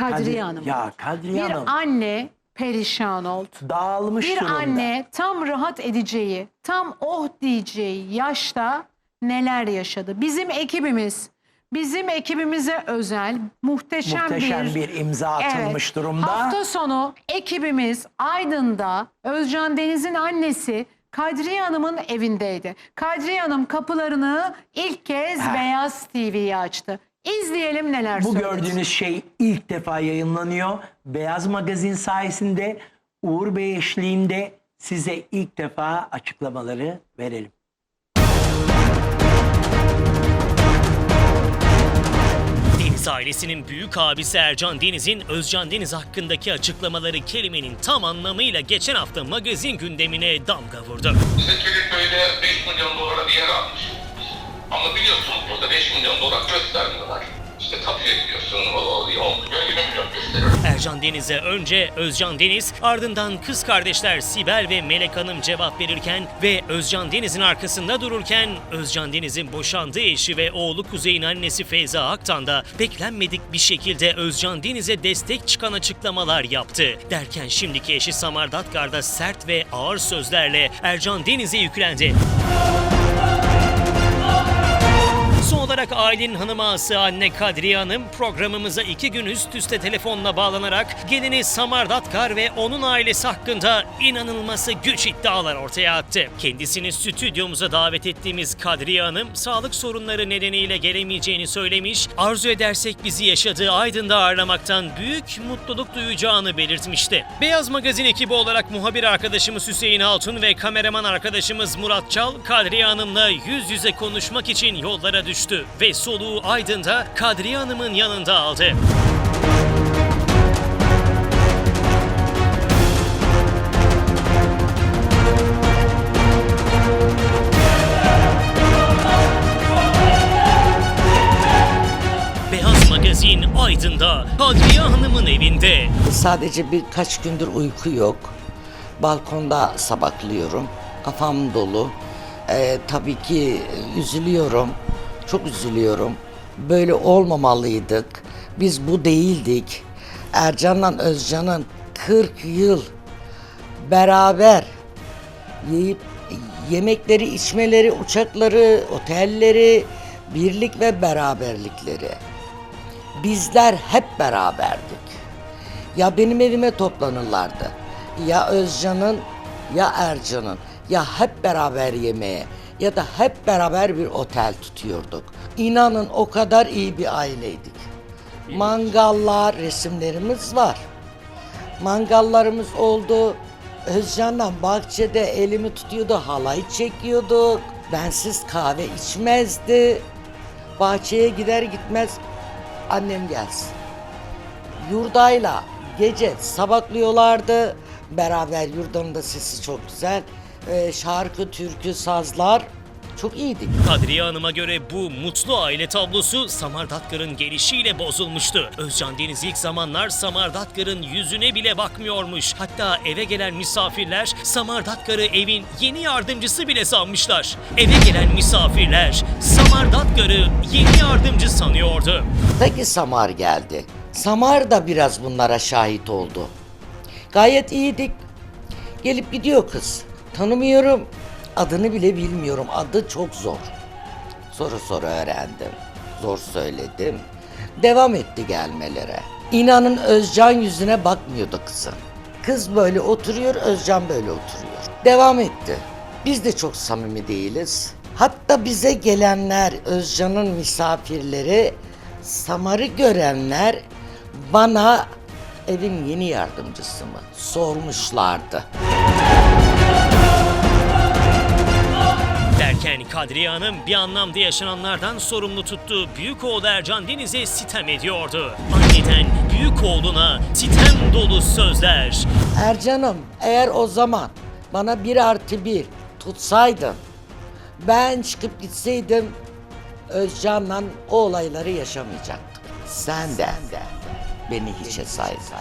Kadriye Hanım. Ya Kadriye bir Hanım anne perişan oldu. dağılmış Bir durumda. anne tam rahat edeceği, tam oh diyeceği yaşta neler yaşadı. Bizim ekibimiz, bizim ekibimize özel muhteşem, Muhteşem bir imza atılmış Evet. durumda. Hafta sonu ekibimiz Aydın'da Özcan Deniz'in annesi Kadriye Hanım'ın evindeydi. Kadriye Hanım kapılarını ilk kez. Beyaz TV'ye açtı. İzleyelim neler Bu söyledi. gördüğünüz şey ilk defa yayınlanıyor. Beyaz Magazin sayesinde Uğur Bey eşliğinde size ilk defa açıklamaları verelim. Deniz ailesinin büyük abisi Ercan Deniz'in Özcan Deniz hakkındaki açıklamaları kelimenin tam anlamıyla geçen hafta magazin gündemine damga vurdu. Çeliköy'de 5 Ama burada 5 milyon dolar göstermiyorlar. İşte tapuya gidiyorsun, o, o 10 milyon, 20 milyon gösteriyor. Ercan Deniz'e önce Özcan Deniz, ardından kız kardeşler Sibel ve Melek Hanım cevap verirken ve Özcan Deniz'in arkasında dururken Özcan Deniz'in boşandığı eşi ve oğlu Kuzey'in annesi Feyza Aktan da beklenmedik bir şekilde Özcan Deniz'e destek çıkan açıklamalar yaptı. Derken şimdiki eşi Samar Datkar da sert ve ağır sözlerle Ercan Deniz'e yüklendi. Son olarak ailenin hanım ağası anne Kadriye Hanım programımıza iki gün üst üste telefonla bağlanarak gelini Samar Datkar ve onun ailesi hakkında inanılması güç iddialar ortaya attı. Kendisini stüdyomuza davet ettiğimiz Kadriye Hanım sağlık sorunları nedeniyle gelemeyeceğini söylemiş, arzu edersek bizi yaşadığı Aydın'da ağırlamaktan büyük mutluluk duyacağını belirtmişti. Beyaz Magazin ekibi olarak muhabir arkadaşımız Hüseyin Altun ve kameraman arkadaşımız Murat Çal, Kadriye Hanım'la yüz yüze konuşmak için yollara düştü ve soluğu Aydın'da Kadriye Hanım'ın yanında aldı. Magazin Aydın'da Kadriye Hanım'ın evinde. Sadece birkaç gündür uyku yok. Balkonda sabahlıyorum. Kafam dolu. Ee, tabii ki üzülüyorum. Çok üzülüyorum. Böyle olmamalıydık. Biz bu değildik. Ercan'la Özcan'ın 40 yıl beraber yiyip yemekleri, içmeleri, uçakları, otelleri, birlik ve beraberlikleri. Bizler hep beraberdik. Ya benim evime toplanırlardı. Ya Özcan'ın ya Ercan'ın ya hep beraber yemeğe ya da hep beraber bir otel tutuyorduk. İnanın o kadar iyi bir aileydik. Mangallar, resimlerimiz var. Mangallarımız oldu. Özcan'la bahçede elimi tutuyordu, halay çekiyorduk. Bensiz kahve içmezdi. Bahçeye gider gitmez annem gelsin. Yurdayla gece sabaklıyorlardı. Beraber yurdanın da sesi çok güzel. Ee, şarkı, türkü, sazlar çok iyiydik. Kadriye Hanım'a göre bu mutlu aile tablosu Samar Datkar'ın gelişiyle bozulmuştu. Özcan Deniz ilk zamanlar Samar Datkar'ın yüzüne bile bakmıyormuş. Hatta eve gelen misafirler Samar Datkar'ı evin yeni yardımcısı bile sanmışlar. Eve gelen misafirler Samar Datkar'ı yeni yardımcı sanıyordu. Peki Samar geldi. Samar da biraz bunlara şahit oldu. Gayet iyiydik. Gelip gidiyor kız. Tanımıyorum. Adını bile bilmiyorum. Adı çok zor. Soru soru öğrendim. Zor söyledim. Devam etti gelmelere. İnanın Özcan yüzüne bakmıyordu kızın. Kız böyle oturuyor, Özcan böyle oturuyor. Devam etti. Biz de çok samimi değiliz. Hatta bize gelenler, Özcan'ın misafirleri, Samar'ı görenler bana evin yeni yardımcısı mı sormuşlardı. Kadriye Hanım bir anlamda yaşananlardan sorumlu tuttuğu büyük oğlu Ercan Deniz'e sitem ediyordu. Anneden büyük oğluna sitem dolu sözler. Ercan'ım eğer o zaman bana bir artı bir tutsaydın ben çıkıp gitseydim Özcan'la o olayları yaşamayacaktık. Sen de, beni hiçe saysan.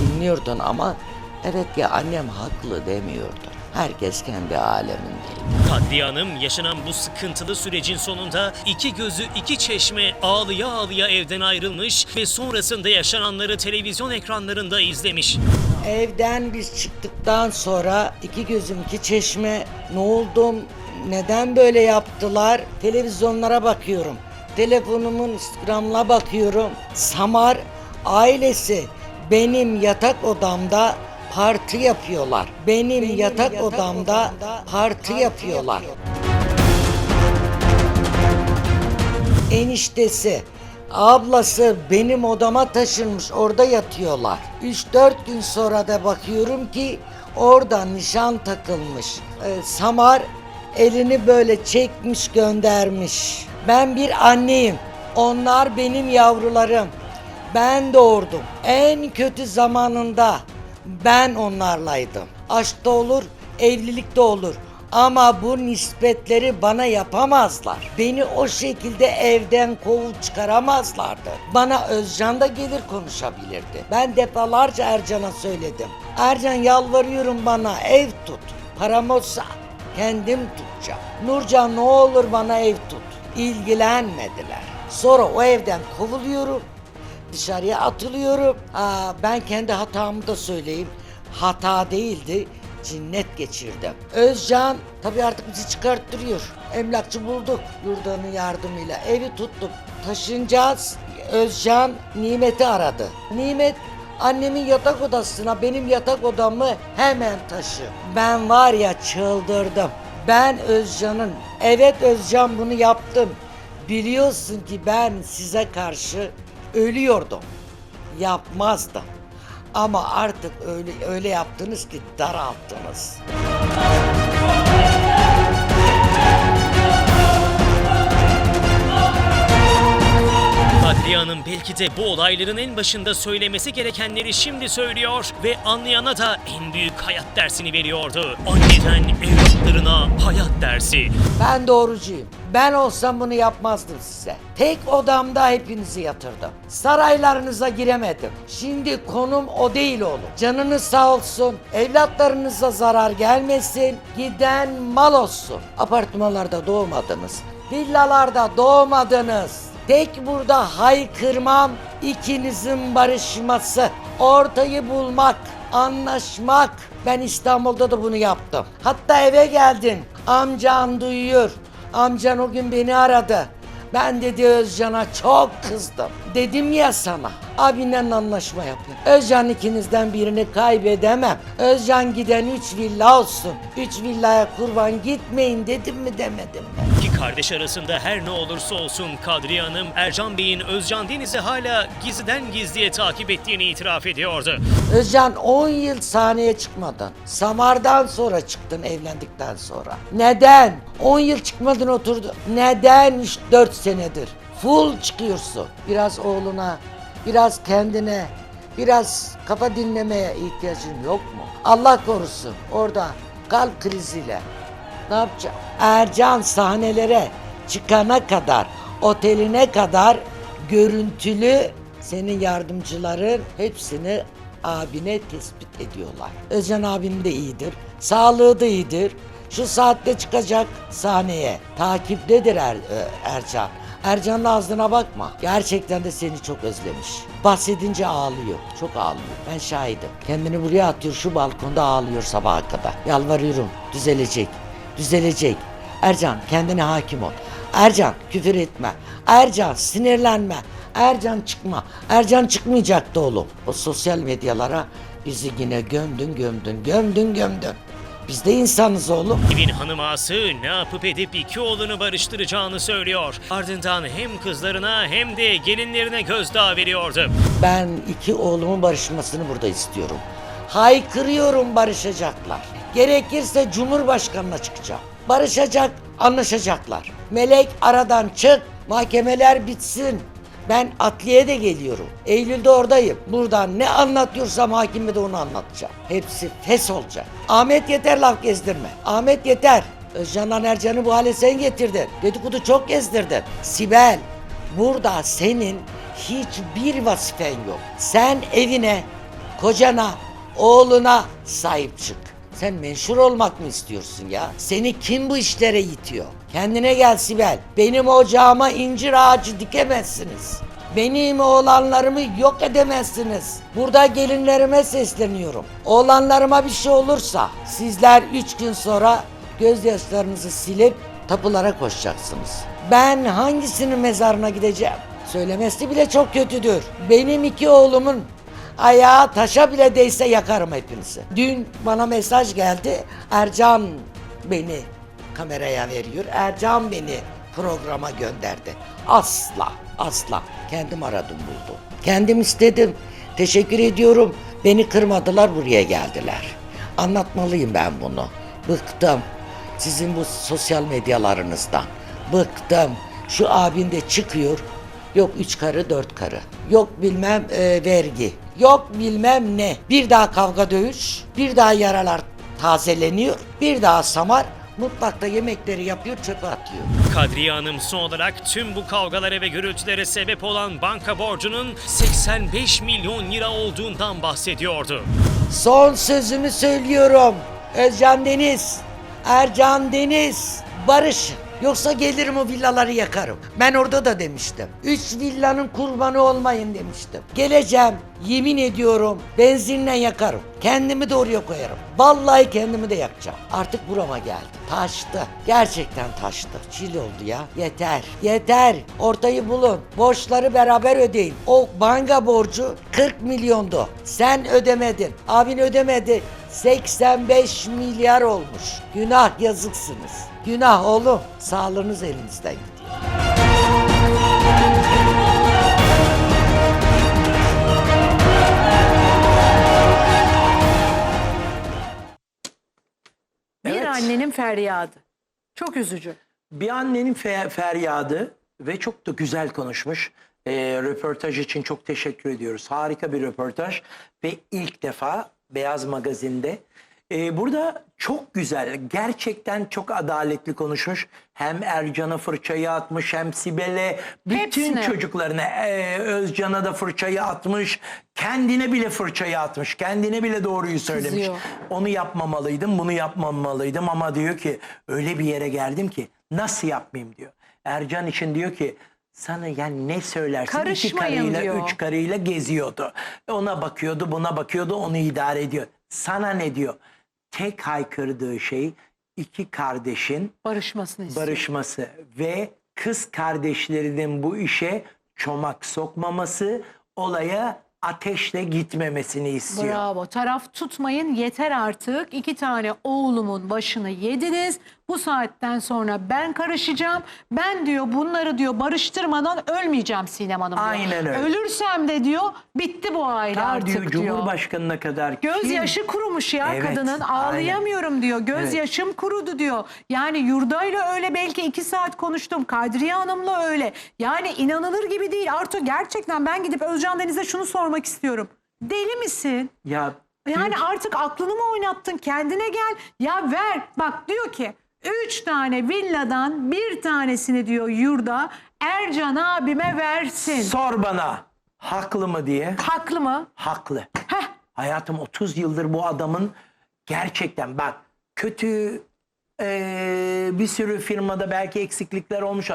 Dinliyordun ama evet ya annem haklı demiyordun. Herkes kendi alemindeydi. Kadriye Hanım yaşanan bu sıkıntılı sürecin sonunda iki gözü iki çeşme ağlıya ağlıya evden ayrılmış ve sonrasında yaşananları televizyon ekranlarında izlemiş. Evden biz çıktıktan sonra iki gözüm iki çeşme ne oldum neden böyle yaptılar televizyonlara bakıyorum telefonumun instagramına bakıyorum Samar ailesi benim yatak odamda parti yapıyorlar benim, yatak, odamda, parti, yapıyorlar. eniştesi, ablası benim odama taşınmış orada yatıyorlar. 3-4 gün sonra da bakıyorum ki orada nişan takılmış. Ee, Samar elini böyle çekmiş göndermiş. Ben bir anneyim. Onlar benim yavrularım. Ben doğurdum. En kötü zamanında ben onlarlaydım. Aşkta olur, evlilikte olur. Ama bu nispetleri bana yapamazlar. Beni o şekilde evden kovup çıkaramazlardı. Bana Özcan da gelir konuşabilirdi. Ben defalarca Ercan'a söyledim. Ercan yalvarıyorum bana ev tut. Param olsa kendim tutacağım. Nurcan ne olur bana ev tut. İlgilenmediler. Sonra o evden kovuluyorum. Dışarıya atılıyorum. Aa, ben kendi hatamı da söyleyeyim. Hata değildi. Cinnet geçirdim. Özcan tabii artık bizi çıkarttırıyor. Emlakçı bulduk yurdanın yardımıyla. Evi tuttuk. Taşınacağız. Özcan Nimet'i aradı. Nimet annemin yatak odasına benim yatak odamı hemen taşı. Ben var ya çıldırdım. Ben Özcan'ın evet Özcan bunu yaptım. Biliyorsun ki ben size karşı ölüyordum. Yapmazdım. Ama artık öyle öyle yaptınız ki daralttınız. Hanım belki de bu olayların en başında söylemesi gerekenleri şimdi söylüyor ve anlayana da en büyük hayat dersini veriyordu. Anneden evlatlarına hayat dersi. Ben doğrucuyum. Ben olsam bunu yapmazdım size. Tek odamda hepinizi yatırdım. Saraylarınıza giremedim. Şimdi konum o değil oğlum. Canınız sağ olsun. Evlatlarınıza zarar gelmesin. Giden mal olsun. Apartmanlarda doğmadınız. Villalarda doğmadınız. Tek burada haykırmam ikinizin barışması. Ortayı bulmak, anlaşmak. Ben İstanbul'da da bunu yaptım. Hatta eve geldin. Amcan duyuyor. Amcan o gün beni aradı. Ben dedi Özcan'a çok kızdım. Dedim ya sana. Abinle anlaşma yapın. Özcan ikinizden birini kaybedemem. Özcan giden üç villa olsun. Üç villaya kurban gitmeyin dedim mi demedim mi? Kardeş arasında her ne olursa olsun Kadriye Hanım, Ercan Bey'in Özcan Deniz'i hala gizliden gizliye takip ettiğini itiraf ediyordu. Özcan 10 yıl sahneye çıkmadın. Samar'dan sonra çıktın evlendikten sonra. Neden? 10 yıl çıkmadın oturdu. Neden 3-4 senedir? Full çıkıyorsun. Biraz oğluna, biraz kendine, biraz kafa dinlemeye ihtiyacın yok mu? Allah korusun orada kalp kriziyle ne yapacak? Ercan sahnelere çıkana kadar, oteline kadar görüntülü senin yardımcıların hepsini abine tespit ediyorlar. Özcan abim de iyidir. Sağlığı da iyidir. Şu saatte çıkacak sahneye. Takiptedir er, e, Ercan. Ercan'ın ağzına bakma. Gerçekten de seni çok özlemiş. Bahsedince ağlıyor. Çok ağlıyor. Ben şahidim. Kendini buraya atıyor. Şu balkonda ağlıyor sabaha kadar. Yalvarıyorum. Düzelecek. Düzelecek. Ercan kendine hakim ol. Ercan küfür etme. Ercan sinirlenme. Ercan çıkma. Ercan çıkmayacaktı oğlum. O sosyal medyalara bizi yine gömdün gömdün gömdün gömdün. Biz de insanız oğlum. Evin hanım ağası ne yapıp edip iki oğlunu barıştıracağını söylüyor. Ardından hem kızlarına hem de gelinlerine gözdağı veriyordu. Ben iki oğlumun barışmasını burada istiyorum. Haykırıyorum barışacaklar. Gerekirse Cumhurbaşkanı'na çıkacağım. Barışacak, anlaşacaklar. Melek aradan çık, mahkemeler bitsin. Ben adliyeye de geliyorum. Eylül'de oradayım. Buradan ne anlatıyorsam hakime de onu anlatacağım. Hepsi fes olacak. Ahmet yeter laf gezdirme. Ahmet yeter. Özcan Ercan'ı bu hale sen getirdin. Dedikodu çok gezdirdin. Sibel, burada senin hiçbir vazifen yok. Sen evine, kocana, oğluna sahip çık. Sen menşur olmak mı istiyorsun ya? Seni kim bu işlere itiyor? Kendine gel Sibel. Benim ocağıma incir ağacı dikemezsiniz. Benim oğlanlarımı yok edemezsiniz. Burada gelinlerime sesleniyorum. Oğlanlarıma bir şey olursa sizler üç gün sonra gözyaşlarınızı silip tapulara koşacaksınız. Ben hangisinin mezarına gideceğim? Söylemesi bile çok kötüdür. Benim iki oğlumun ayağı taşa bile değse yakarım hepinizi. Dün bana mesaj geldi. Ercan beni kameraya veriyor. Ercan beni programa gönderdi. Asla, asla. Kendim aradım buldum. Kendim istedim. Teşekkür ediyorum. Beni kırmadılar buraya geldiler. Anlatmalıyım ben bunu. Bıktım. Sizin bu sosyal medyalarınızdan. Bıktım. Şu abin de çıkıyor. Yok üç karı dört karı. Yok bilmem e, vergi. Yok bilmem ne. Bir daha kavga dövüş. Bir daha yaralar tazeleniyor. Bir daha samar. Mutfakta yemekleri yapıyor çöpe atıyor. Kadriye Hanım son olarak tüm bu kavgalara ve gürültülere sebep olan banka borcunun 85 milyon lira olduğundan bahsediyordu. Son sözümü söylüyorum. Özcan Deniz, Ercan Deniz, Barış. Yoksa gelirim o villaları yakarım. Ben orada da demiştim. Üç villanın kurbanı olmayın demiştim. Geleceğim, yemin ediyorum benzinle yakarım. Kendimi de oraya koyarım. Vallahi kendimi de yakacağım. Artık burama geldi. Taştı. Gerçekten taştı. Çil oldu ya. Yeter. Yeter. Ortayı bulun. Borçları beraber ödeyin. O banka borcu 40 milyondu. Sen ödemedin. Abin ödemedi. 85 milyar olmuş. Günah yazıksınız. Günah oğlum. Sağlığınız elinizden gidiyor. Bir Evet. annenin feryadı. Çok üzücü. Bir annenin fe- feryadı ve çok da güzel konuşmuş. Ee, röportaj için çok teşekkür ediyoruz. Harika bir röportaj ve ilk defa Beyaz Magazin'de. Ee, burada çok güzel, gerçekten çok adaletli konuşmuş. Hem Ercan'a fırçayı atmış hem Sibel'e, bütün Hepsine. çocuklarına, ee, Özcan'a da fırçayı atmış. Kendine bile fırçayı atmış. Kendine bile doğruyu söylemiş. Kızıyor. Onu yapmamalıydım, bunu yapmamalıydım ama diyor ki öyle bir yere geldim ki nasıl yapmayayım diyor. Ercan için diyor ki sana yani ne söylersin iki Karışmayın karıyla diyor. üç karıyla geziyordu. Ona bakıyordu buna bakıyordu onu idare ediyor. Sana ne diyor? Tek haykırdığı şey iki kardeşin Barışmasını istiyor. barışması ve kız kardeşlerinin bu işe çomak sokmaması olaya ateşle gitmemesini istiyor. Bravo. Taraf tutmayın yeter artık. İki tane oğlumun başını yediniz. Bu saatten sonra ben karışacağım. Ben diyor bunları diyor barıştırmadan ölmeyeceğim Sinem Hanım diyor. Aynen öyle. Ölürsem de diyor bitti bu aile Ta artık diyor diyor. Cumhurbaşkanına kadar Gözyaşı kurumuş ya Evet, kadının. Ağlayamıyorum diyor. Gözyaşım kurudu diyor. Yani Yurda'yla öyle belki iki saat konuştum. Kadriye Hanım'la öyle. Yani inanılır gibi değil. Artu gerçekten ben gidip Özcan Deniz'e şunu sormak istiyorum. Deli misin? Ya Yani artık aklını mı oynattın? Kendine gel. Ya ver. Bak diyor ki üç tane villadan bir tanesini diyor yurda Ercan abime versin. sor bana haklı mı diye. Haklı mı? Haklı. Heh. Hayatım 30 yıldır bu adamın gerçekten bak kötü eee, bir sürü firmada belki eksiklikler olmuş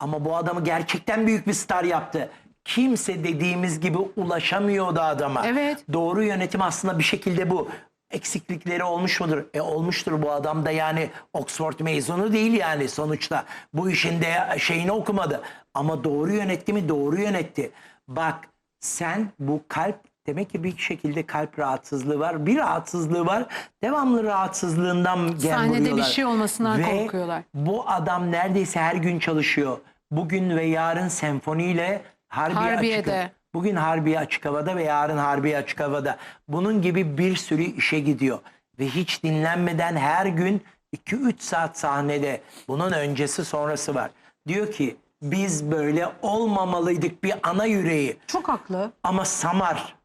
ama bu adamı gerçekten büyük bir star yaptı. Kimse dediğimiz gibi ulaşamıyordu adama. Evet. Doğru yönetim aslında bir şekilde bu. Eksiklikleri olmuş mudur? E olmuştur bu adam da yani Oxford mezunu değil yani sonuçta. Bu işin de şeyini okumadı. Ama doğru yönetti mi? Doğru yönetti. Bak sen bu kalp demek ki bir şekilde kalp rahatsızlığı var. Bir rahatsızlığı var. Devamlı rahatsızlığından gem Sahnede bir şey olmasından Ve korkuyorlar. bu adam neredeyse her gün çalışıyor. Bugün ve yarın senfoniyle Harbiye, Harbiye'de. Açık, bugün Harbiye Açık Hava'da ve yarın Harbiye Açık Hava'da. Bunun gibi bir sürü işe gidiyor. Ve hiç dinlenmeden her gün 2-3 saat sahnede. Bunun öncesi sonrası var. Diyor ki biz böyle olmamalıydık bir ana yüreği. Çok haklı. Ama Samar,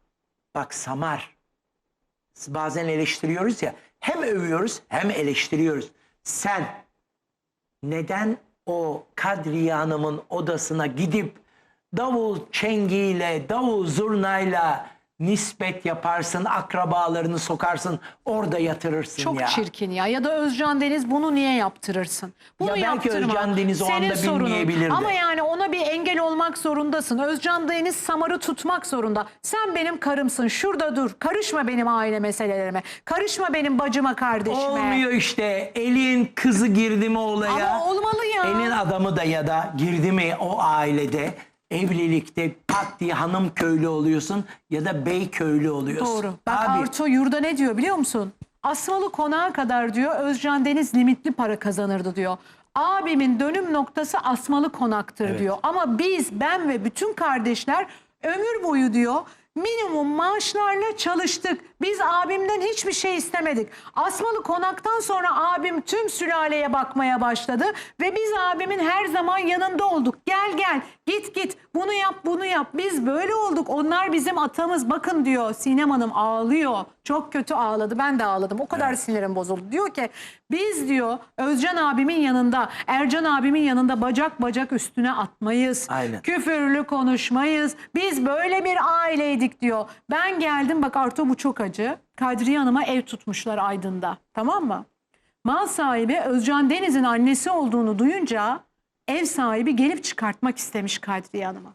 bak Samar, bazen eleştiriyoruz ya, hem övüyoruz hem eleştiriyoruz. Sen neden o Kadriye Hanım'ın odasına gidip davul çengiyle, davul zurnayla nispet yaparsın, akrabalarını sokarsın, orada yatırırsın Çok ya. çirkin ya. Ya da Özcan Deniz bunu niye yaptırırsın? Bunu Ya belki yaptırma. Özcan Deniz o Senin anda sorunun. bilmeyebilirdi. Ama yani ona bir engel olmak zorundasın. Özcan Deniz Samar'ı tutmak zorunda. Sen benim karımsın. Şurada dur. Karışma benim aile meselelerime. Karışma benim bacıma kardeşime. Olmuyor işte. Elin kızı girdi mi olaya? Ama olmalı ya. Elin adamı da ya da girdi mi o ailede evlilikte pat diye hanım köylü oluyorsun ya da bey köylü oluyorsun. Doğru. Bak Abi, Arto Yurda ne diyor biliyor musun? Asmalı konağa kadar diyor Özcan Deniz limitli para kazanırdı diyor. Abimin dönüm noktası Asmalı konaktır diyor. Ama biz ben ve bütün kardeşler ömür boyu diyor minimum maaşlarla çalıştık. Biz abimden hiçbir şey istemedik. Asmalı konaktan sonra abim tüm sülaleye bakmaya başladı ve biz abimin her zaman yanında olduk. Gel gel git git bunu yap bunu yap. Biz böyle olduk. Onlar bizim atamız. Bakın diyor Sinem Hanım ağlıyor. Çok kötü ağladı. Ben de ağladım. O kadar sinirim bozuldu. Diyor ki biz diyor Özcan abimin yanında, Ercan abimin yanında bacak bacak üstüne atmayız. Aynen. Küfürlü konuşmayız. Biz böyle bir aileydik diyor. Ben geldim bak Arto bu çok acı. Kadriye Hanım'a ev tutmuşlar Aydın'da. Tamam mı? Mal sahibi Özcan Deniz'in annesi olduğunu duyunca ev sahibi gelip çıkartmak istemiş Kadriye Hanım'a.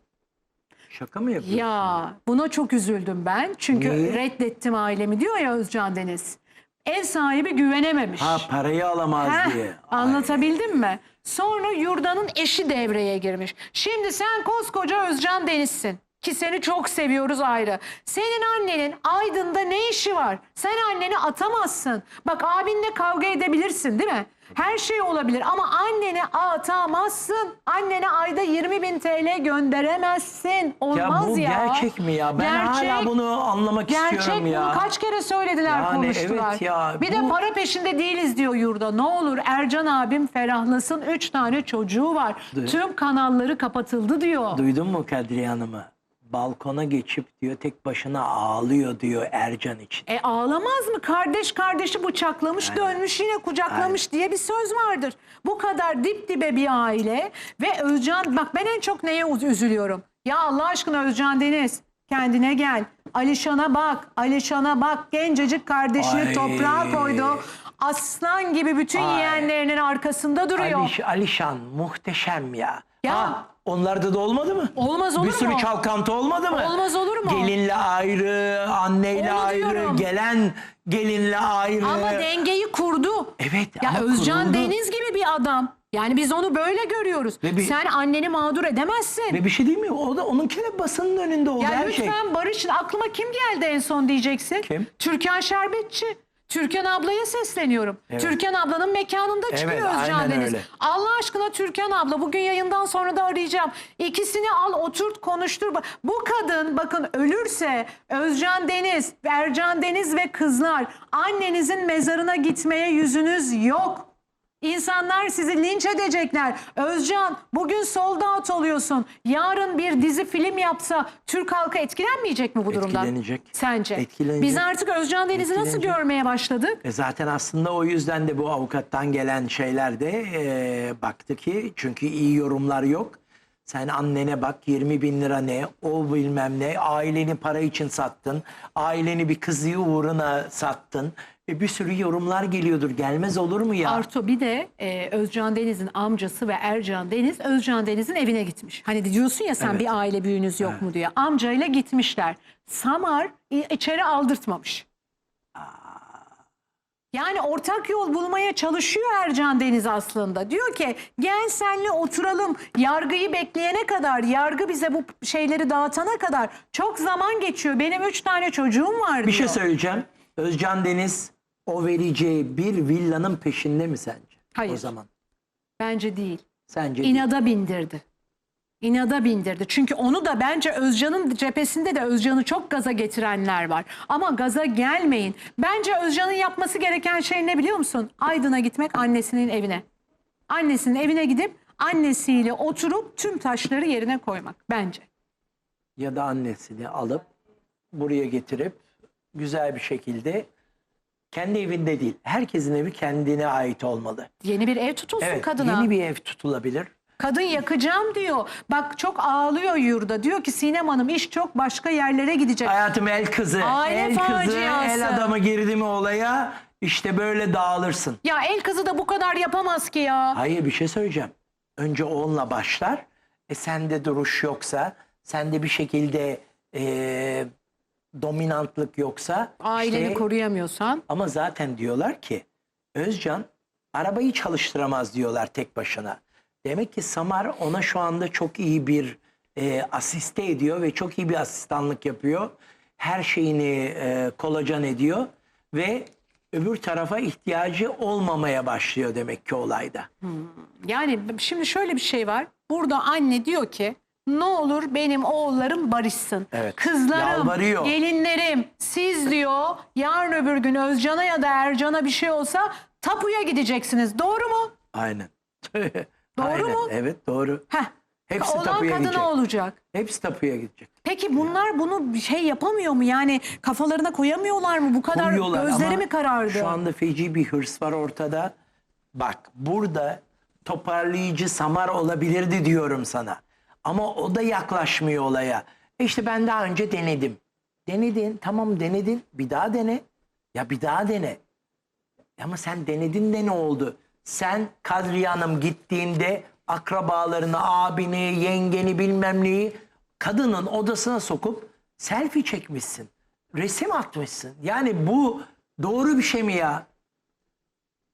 Şaka mı yapıyorsun? Ya buna çok üzüldüm ben. Çünkü Niye? reddettim ailemi diyor ya Özcan Deniz. Ev sahibi güvenememiş. Ha parayı alamaz Heh, diye. Anlatabildim mi? Sonra Yurda'nın eşi devreye girmiş. Şimdi sen koskoca Özcan Deniz'sin. Ki seni çok seviyoruz ayrı. Senin annenin Aydın'da ne işi var? Sen anneni atamazsın. Bak abinle kavga edebilirsin değil mi? Her şey olabilir ama anneni atamazsın. Annene ayda 20 bin TL gönderemezsin. Olmaz Ya bu gerçek mi ya? Ben hala Gerçek. bunu anlamak Gerçek istiyorum ya. bunu kaç kere söylediler Yani konuştular. evet ya, bir de bu- para peşinde değiliz diyor yurda. Ne olur Ercan abim ferahlasın. Üç tane çocuğu var. Tüm kanalları kapatıldı diyor. Duydun mu Kadriye Hanım'ı? Balkona geçip diyor tek başına ağlıyor diyor Ercan için. E ağlamaz mı? Kardeş kardeşi bıçaklamış dönmüş yine kucaklamış diye bir söz vardır. Bu kadar dip dibe bir aile ve Özcan bak ben en çok neye üzülüyorum. Ya Allah aşkına Özcan Deniz kendine gel. Alişan'a bak. Alişan'a bak. Gencecik kardeşini Ay. toprağa koydu. Aslan gibi bütün Ay. yeğenlerinin arkasında duruyor. Aliş, Alişan muhteşem ya. Ya. Ha, onlarda da olmadı mı? Olmaz olur Bir sürü mu? çalkantı olmadı mı? Olmaz olur mu? Gelinle ayrı, anneyle Onu ayrı, diyorum. gelen gelinle ayrı. Ama dengeyi kurdu. Evet, Ya ama Özcan kuruldu. Deniz gibi bir adam. Yani biz onu böyle görüyoruz. Ve bir- Sen anneni mağdur edemezsin. Ve bir şey değil mi? O da onunki de basının önünde oldu Ya her şey. lütfen Barış'ın aklıma kim geldi en son diyeceksin? Kim? Türkan Şerbetçi. Türkan ablaya sesleniyorum. Evet. Türkan ablanın mekanında çıkıyor Evet, Özcan Deniz. öyle. Allah aşkına Türkan abla bugün yayından sonra da arayacağım. İkisini al oturt konuştur. Bu kadın bakın ölürse Özcan Deniz, Ercan Deniz ve kızlar annenizin mezarına gitmeye yüzünüz yok. İnsanlar sizi linç edecekler. Özcan bugün sold out oluyorsun. Yarın bir dizi film yapsa Türk halkı etkilenmeyecek mi bu durumdan? Etkilenecek. Sence? Etkilenecek. Biz artık Özcan Deniz'i nasıl görmeye başladık? E zaten aslında o yüzden de bu avukattan gelen şeyler de e, baktı ki çünkü iyi yorumlar yok. Sen annene bak 20 bin lira ne, o bilmem ne, aileni para için sattın, aileni bir kızı uğruna sattın. E bir sürü yorumlar geliyordur, gelmez olur mu ya? Arto bir de e, Özcan Deniz'in amcası ve Ercan Deniz Özcan Deniz'in evine gitmiş. Hani diyorsun ya sen Evet. bir aile büyüğünüz yok mu diye. Amcayla gitmişler. Samar i- içeri aldırtmamış. Yani ortak yol bulmaya çalışıyor Ercan Deniz aslında. Diyor ki gel senle oturalım. Yargıyı bekleyene kadar, yargı bize bu şeyleri dağıtana kadar çok zaman geçiyor. Benim üç tane çocuğum var diyor. Bir şey söyleyeceğim. Özcan Deniz o vereceği bir villanın peşinde mi sence? Hayır. O zaman. Bence değil. Sence değil. İnada bindirdi. İnada bindirdi. Çünkü onu da bence Özcan'ın cephesinde de Özcan'ı çok gaza getirenler var. Ama gaza gelmeyin. Bence Özcan'ın yapması gereken şey ne biliyor musun? Aydın'a gitmek annesinin evine. Annesinin evine gidip annesiyle oturup tüm taşları yerine koymak bence. ya da annesini alıp buraya getirip güzel bir şekilde kendi evinde değil. Herkesin evi kendine ait olmalı. Yeni bir ev tutulsun Evet, kadına. yeni bir ev tutulabilir. Kadın yakacağım diyor. Bak çok ağlıyor yurda. Diyor ki Sinem Hanım iş çok başka yerlere gidecek. Hayatım el kızı. Aile el kızı, faciası. el adamı girdi mi olaya işte böyle dağılırsın. Ya el kızı da bu kadar yapamaz ki ya. Hayır bir şey söyleyeceğim. Önce onunla başlar. E sende duruş yoksa, sende bir şekilde e, dominantlık yoksa. Aileni işte- koruyamıyorsan. Ama zaten diyorlar ki Özcan arabayı çalıştıramaz diyorlar tek başına. Demek ki Samar ona şu anda çok iyi bir e, asiste ediyor ve çok iyi bir asistanlık yapıyor. Her şeyini e, kolacan ediyor ve öbür tarafa ihtiyacı olmamaya başlıyor demek ki olayda. Yani şimdi şöyle bir şey var. Burada anne diyor ki ne olur benim oğullarım barışsın. Evet. Kızlarım, Yalvarıyor. gelinlerim siz diyor yarın öbür gün Özcan'a ya da Ercan'a bir şey olsa tapuya gideceksiniz. Doğru mu? Aynen. Doğru Aynen. mu? Evet doğru. Heh. Hepsi Olan tapuya kadın gidecek. olacak. Hepsi tapuya gidecek. Peki bunlar bunu bir şey yapamıyor mu? Yani kafalarına koyamıyorlar mı? Bu kadar Koyuyorlar gözleri ama mi karardı? Şu anda feci bir hırs var ortada. Bak burada toparlayıcı Samar olabilirdi diyorum sana. Ama o da yaklaşmıyor olaya. E İşte ben daha önce denedim. Denedin tamam denedin bir daha dene. Ya bir daha dene. Ama sen denedin de ne oldu? Sen Kadriye Hanım gittiğinde akrabalarını, abini, yengeni bilmem neyi kadının odasına sokup selfie çekmişsin. Resim atmışsın. Yani bu doğru bir şey mi ya?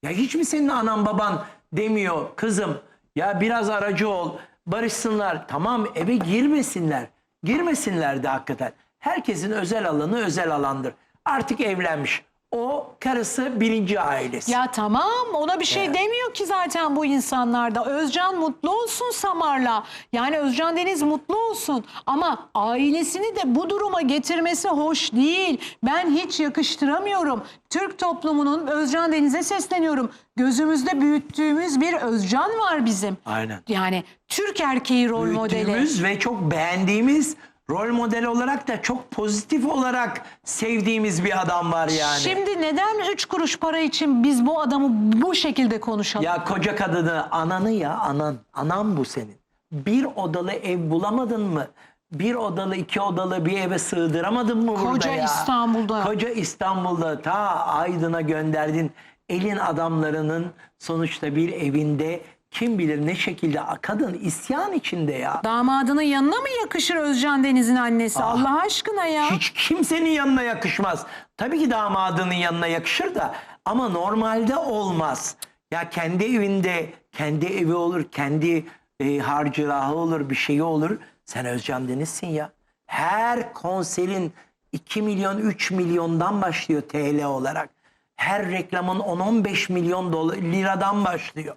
Ya hiç mi senin anan baban demiyor kızım ya biraz aracı ol barışsınlar tamam eve girmesinler girmesinler de hakikaten herkesin özel alanı özel alandır artık evlenmiş o karısı birinci ailesi Ya tamam ona bir şey demiyor ki zaten bu insanlarda. Özcan mutlu olsun Samar'la. Yani Özcan Deniz mutlu olsun. Ama ailesini de bu duruma getirmesi hoş değil. Ben hiç yakıştıramıyorum. Türk toplumunun Özcan Deniz'e sesleniyorum. Gözümüzde büyüttüğümüz bir Özcan var bizim. Aynen. Yani Türk erkeği rol modeli. büyüttüğümüz ve çok beğendiğimiz rol model olarak da çok pozitif olarak sevdiğimiz bir adam var yani. Şimdi neden üç kuruş para için biz bu adamı bu şekilde konuşalım? Ya koca kadını ananı ya anan. Anan bu senin. Bir odalı ev bulamadın mı? Bir odalı iki odalı bir eve sığdıramadın mı burada Koca ya? İstanbul'da. Koca İstanbul'da ta Aydın'a gönderdin. Elin adamlarının sonuçta bir evinde kim bilir ne şekilde kadın isyan içinde ya. Damadının yanına mı yakışır Özcan Deniz'in annesi? Allah aşkına ya. Ah. Hiç kimsenin yanına yakışmaz. Tabii ki damadının yanına yakışır da ama normalde olmaz. Ya kendi evinde, kendi evi olur, kendi e, harcırahı olur, bir şeyi olur. Sen Özcan Deniz'sin ya. Her konserin 2 milyon, 3 milyondan başlıyor TL olarak. Her reklamın 10-15 milyon dolar, liradan başlıyor.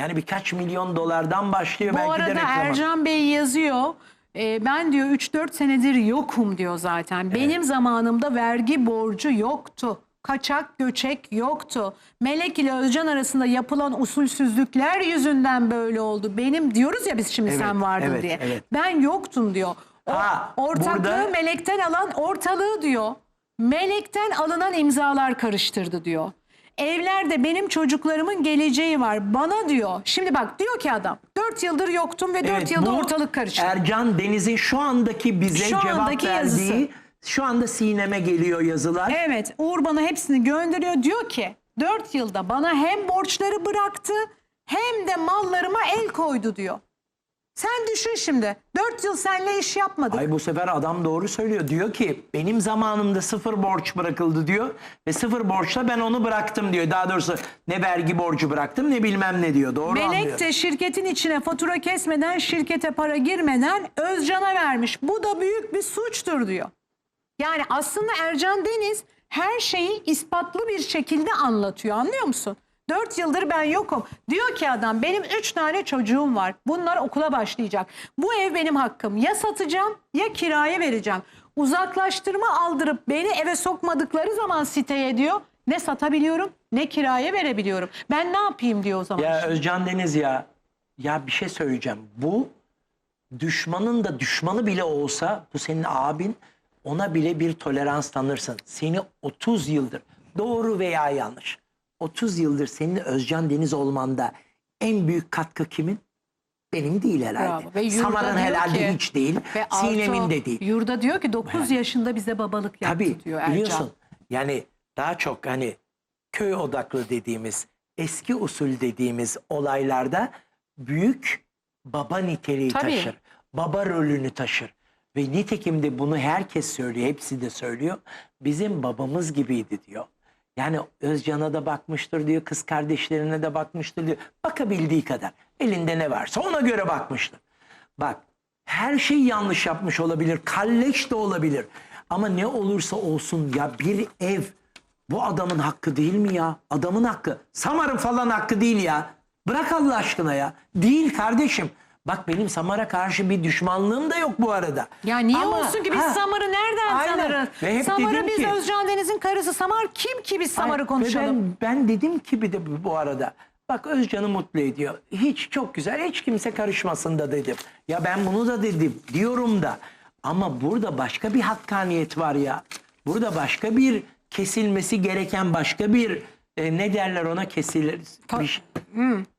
Yani birkaç milyon dolardan başlıyor Bu belki de arada reklamın. Ercan Bey yazıyor. e, ben diyor 3-4 senedir yokum diyor zaten. Benim zamanımda vergi borcu yoktu. Kaçak göçek yoktu. Melek ile Özcan arasında yapılan usulsüzlükler yüzünden böyle oldu. Benim diyoruz ya biz şimdi Evet, sen vardın evet, diye. evet. Ben yoktum diyor. O Ha, ortaklığı burada- melekten alan ortalığı diyor. Melekten alınan imzalar karıştırdı diyor. Evlerde benim çocuklarımın geleceği var bana diyor. Şimdi bak diyor ki adam 4 yıldır yoktum ve 4 Evet, yılda bu ortalık karıştı. Ercan Deniz'in şu andaki bize Şu cevap andaki verdiği yazısı. şu anda sineme geliyor yazılar. Evet Uğur bana hepsini gönderiyor. Diyor ki 4 yılda bana hem borçları bıraktı hem de mallarıma el koydu diyor. Sen düşün şimdi 4 yıl seninle iş yapmadık. Ay bu sefer adam doğru söylüyor. Diyor ki benim zamanımda sıfır borç bırakıldı diyor. Ve sıfır borçla ben onu bıraktım diyor. Daha doğrusu ne vergi borcu bıraktım ne bilmem ne diyor. Doğru anlıyor. Melek de şirketin içine fatura kesmeden şirkete para girmeden Özcan'a vermiş. Bu da büyük bir suçtur diyor. Yani aslında Ercan Deniz her şeyi ispatlı bir şekilde anlatıyor anlıyor musun? Dört yıldır ben yokum. Diyor ki adam benim üç tane çocuğum var. Bunlar okula başlayacak. Bu ev benim hakkım. Ya satacağım ya kiraya vereceğim. Uzaklaştırma aldırıp beni eve sokmadıkları zaman siteye diyor. Ne satabiliyorum ne kiraya verebiliyorum. Ben ne yapayım diyor o zaman. Ya Özcan Deniz ya ya bir şey söyleyeceğim. Bu düşmanın da düşmanı bile olsa bu senin abin ona bile bir tolerans tanırsın. Seni 30 yıldır doğru veya yanlış 30 yıldır senin Özcan Deniz olmanda en büyük katkı kimin? Benim değil herhalde. Bravo. Ve Yurda Samar'ın diyor herhalde ki- hiç değil. Ve Sinem'in de değil. Yurda diyor ki 9 yaşında bize babalık yaptı Tabii diyor Ercan. biliyorsun yani daha çok hani köy odaklı dediğimiz eski usul dediğimiz olaylarda büyük baba niteliği Tabii. taşır. Baba rolünü taşır. Ve nitekim de bunu herkes söylüyor. Hepsi de söylüyor. Bizim babamız gibiydi diyor. Yani Özcan'a da bakmıştır diyor. Kız kardeşlerine de bakmıştır diyor. Bakabildiği kadar. Elinde ne varsa ona göre bakmıştır. Bak her şey yanlış yapmış olabilir. Kalleş de olabilir. Ama ne olursa olsun ya bir ev bu adamın hakkı değil mi ya? Adamın hakkı. Samar'ın falan hakkı değil ya. Bırak Allah aşkına ya. Değil kardeşim. Bak benim Samar'a karşı bir düşmanlığım da yok bu arada. Ya niye Ama- olsun ki biz Ha, Samar'ı nereden aynen. tanırız? Ve hep Samar'ı biz ki- Özcan Deniz'in karısı. Samar kim ki biz Samar'ı konuşalım? Ben, ben dedim ki bir de bu- arada. Bak Özcan'ı mutlu ediyor. Hiç çok güzel. Hiç kimse karışmasın da dedim. Ya ben bunu da dedim. Diyorum da. Ama burada başka bir hakkaniyet var ya. Burada başka bir kesilmesi gereken başka bir e, ne derler ona kesilir. Bir şey-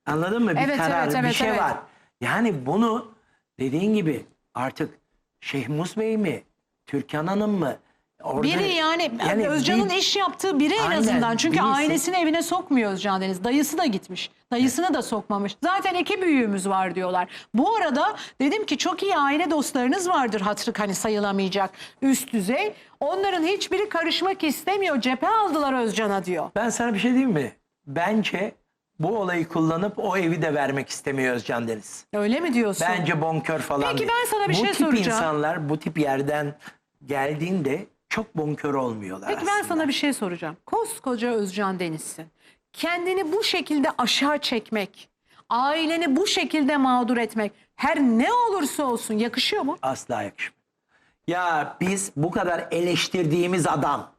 Anladın mı? Bir Evet, karar, evet, bir evet, şey evet. var. Yani bunu dediğin gibi artık Şehmus Bey mi? Türkan Hanım mı? Orada- Biri yani, Özcan'ın bir- iş yaptığı biri en Aynen, azından. Çünkü birisi- ailesini evine sokmuyor Özcan Deniz. Dayısı da gitmiş. Dayısını da sokmamış. Zaten iki büyüğümüz var diyorlar. Bu arada dedim ki çok iyi aile dostlarınız vardır hatırı hani sayılamayacak üst düzey. Onların hiçbiri karışmak istemiyor. Cephe aldılar Özcan'a diyor. Ben sana bir şey diyeyim mi? Bence bu olayı kullanıp o evi de vermek istemiyor Özcan Deniz. Öyle mi diyorsun? Bence bonkör falan. Peki değil. ben sana bir bu şey tip soracağım. insanlar bu tip yerden geldiğinde çok bonkör olmuyorlar Peki ben aslında. sana bir şey soracağım. Koskoca Özcan Deniz'sin. Kendini bu şekilde aşağı çekmek, aileni bu şekilde mağdur etmek her ne olursa olsun yakışıyor mu? Asla yakışmıyor. Ya biz bu kadar eleştirdiğimiz adam,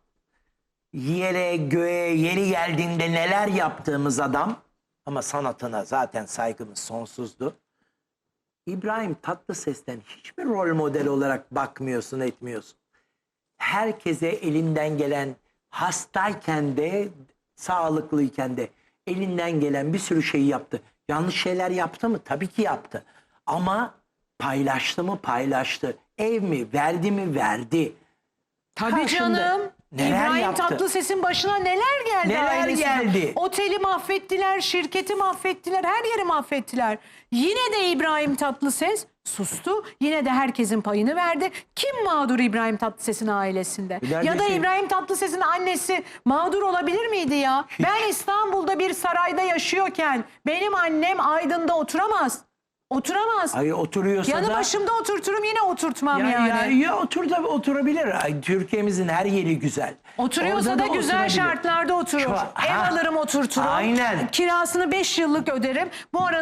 yere göğe yeri geldiğinde neler yaptığımız adam ama sanatına zaten saygımız sonsuzdu. İbrahim Tatlıses'ten hiçbir rol model olarak bakmıyorsun, etmiyorsun. Herkese elinden gelen hastayken de sağlıklıyken de elinden gelen bir sürü şeyi yaptı. Yanlış şeyler yaptı mı? Tabii ki yaptı. Ama paylaştı mı? Paylaştı. Ev mi? Verdi mi? Verdi. Tabii Karşında canım. Neler İbrahim yaptı? Tatlıses'in başına neler geldi Neler ailesine. geldi? Oteli mahvettiler, şirketi mahvettiler, her yeri mahvettiler. Yine de İbrahim Tatlıses sustu. Yine de herkesin payını verdi. Kim mağdur İbrahim Tatlıses'in ailesinde? Bir Ya da neredeyse- İbrahim Tatlıses'in annesi mağdur olabilir miydi ya? Ben İstanbul'da bir sarayda yaşıyorken benim annem Aydın'da oturamaz. Oturamaz. Ay oturuyorsa Yanı da... başımda oturturum yine oturtmam Ya, yani. ya, ya otur da oturabilir. Ay, Türkiye'mizin her yeri güzel. Oturuyorsa Orada da, güzel oturabilir. şartlarda oturur. Şu- Ev alırım oturturum. Aynen. Kirasını 5 yıllık öderim. Bu arada